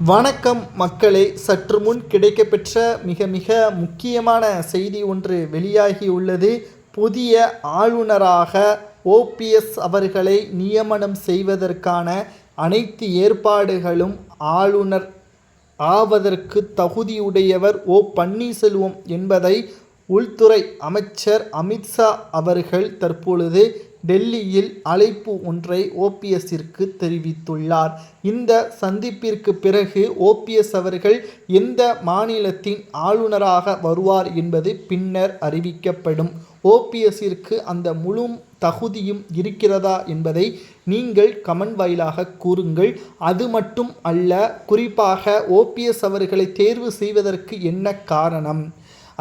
வணக்கம் மக்களே. சற்று முன் கிடைக்கப்பெற்ற மிக மிக முக்கியமான செய்தி ஒன்று வெளியாகியுள்ளது புதிய ஆளுநராக ஓபிஎஸ் அவர்களை நியமனம் செய்வதற்கான அனைத்து ஏற்பாடுகளும் ஆளுநர் ஆவதற்கு தகுதியுடையவர் ஓ பன்னீர்செல்வம் என்பதை உள்துறை அமைச்சர் அமித்ஷா அவர்கள் தற்பொழுது டெல்லியில் அழைப்பு ஒன்றை ஓபிஎஸ்ஸிற்கு தெரிவித்துள்ளார். இந்த சந்திப்பிற்கு பிறகு ஓபிஎஸ் அவர்கள் எந்த மாநிலத்தின் ஆளுநராக வருவார் என்பது பின்னர் அறிவிக்கப்படும். ஓபிஎஸ்ஸிற்கு அந்த முழு தகுதியும் இருக்கிறதா என்பதை நீங்கள் கமெண்ட் வாயிலாக கூறுங்கள். அது மட்டும் அல்ல குறிப்பாக ஓபிஎஸ் அவர்களை தேர்வு செய்வதற்கு என்ன காரணம்?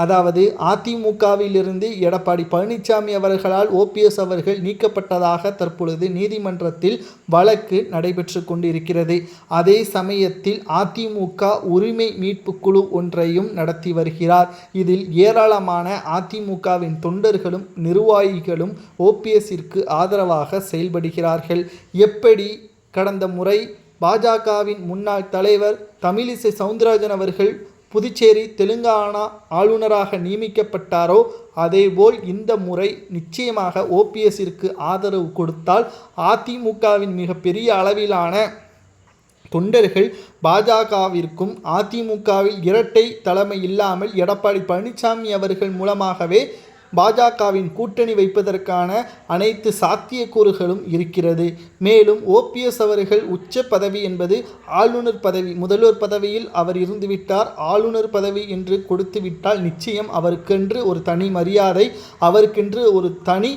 அதாவது அதிமுகவிலிருந்து எடப்பாடி பழனிசாமி அவர்களால் ஓபிஎஸ் அவர்கள் நீக்கப்பட்டதாக தற்பொழுது நீதிமன்றத்தில் வழக்கு நடைபெற்று கொண்டிருக்கிறது. அதே சமயத்தில் அதிமுக உரிமை மீட்பு குழு ஒன்றையும் நடத்தி வருகிறார். இதில் ஏராளமான அதிமுகவின் தொண்டர்களும் நிர்வாகிகளும் ஓபிஎஸ்ஸிற்கு ஆதரவாக செயல்படுகிறார்கள். எப்படி? கடந்த முறை பாஜகவின் முன்னாள் தலைவர் தமிழிசை சவுந்தரராஜன் அவர்கள் புதுச்சேரி தெலுங்கானா ஆளுநராக நியமிக்கப்பட்டாரோ அதேபோல் இந்த முறை நிச்சயமாக ஓபிஎஸ்ஸிற்கு ஆதரவு கொடுத்தால் அதிமுகவின் மிகப்பெரிய அளவிலான தொண்டர்கள் பாஜகவிற்கும் அதிமுகவில் இரட்டை தலைமை இல்லாமல் எடப்பாடி பழனிசாமி அவர்கள் மூலமாகவே பாஜகவின் கூட்டணி வைப்பதற்கான அனைத்து சாத்தியக்கூறுகளும் இருக்கிறது. மேலும் ஓபிஎஸ் அவர்கள் உச்ச பதவி என்பது ஆளுநர் பதவி முதல்வர் பதவியில் அவர் இருந்துவிட்டார் ஆளுநர் பதவி என்று கொடுத்துவிட்டால் நிச்சயம் அவருக்கென்று ஒரு தனி மரியாதை அவருக்கென்று ஒரு தனி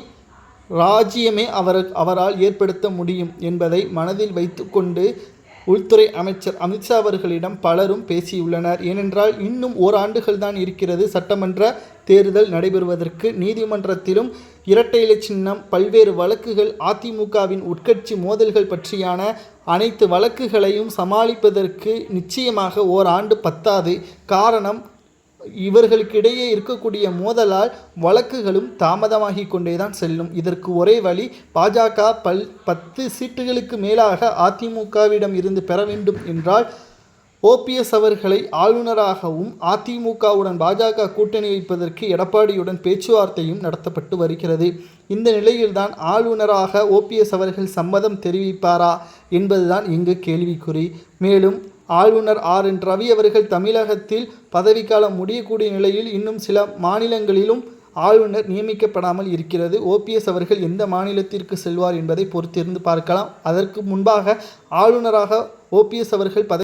ராஜ்யமே அவர் அவரால் ஏற்படுத்த முடியும் என்பதை மனதில் வைத்துக்கொண்டு உள்துறை அமைச்சர் அமித்ஷா அவர்களிடம் பலரும் பேசியுள்ளனர். ஏனென்றால் இன்னும் ஓராண்டுகள் தான் இருக்கிறது. சட்டமன்ற தேர்தல் நடைபெறுவதற்கு நீதிமன்றத்திலும் இரட்டை இலை சின்னம் பல்வேறு வழக்குகள் அதிமுகவின் உட்கட்சி மோதல்கள் பற்றியான அனைத்து வழக்குகளையும் சமாளிப்பதற்கு நிச்சயமாக ஓராண்டு பத்தாது. காரணம் இவர்களுக்கிடையே இருக்கக்கூடிய மோதலால் வழக்குகளும் தாமதமாகி கொண்டே தான் செல்லும். இதற்கு ஒரே வழி பாஜக பல் பத்து சீட்டுகளுக்கு மேலாக அதிமுகவிடம் இருந்து பெற வேண்டும் என்றால் ஓபிஎஸ் அவர்களை ஆளுநராகவும் அதிமுகவுடன் பாஜக கூட்டணி வைப்பதற்கு எடப்பாடியுடன் பேச்சுவார்த்தையும் நடத்தப்பட்டு வருகிறது. இந்த நிலையில்தான் ஆளுநராக ஓபிஎஸ் அவர்கள் சம்மதம் தெரிவிப்பாரா என்பதுதான் இங்கு கேள்விக்குறி. மேலும் ஆளுநர் ஆர் என் ரவி அவர்கள் தமிழகத்தில் பதவிக்காலம் முடியக்கூடிய நிலையில் இன்னும் சில மாநிலங்களிலும் ஆளுநர் நியமிக்கப்படாமல் இருக்கிறது. ஓபிஎஸ் அவர்கள் எந்த மாநிலத்திற்கு செல்வார் என்பதை பொறுத்திருந்து பார்க்கலாம். அதற்கு முன்பாக ஆளுநராக ஓபிஎஸ் அவர்கள் பதவி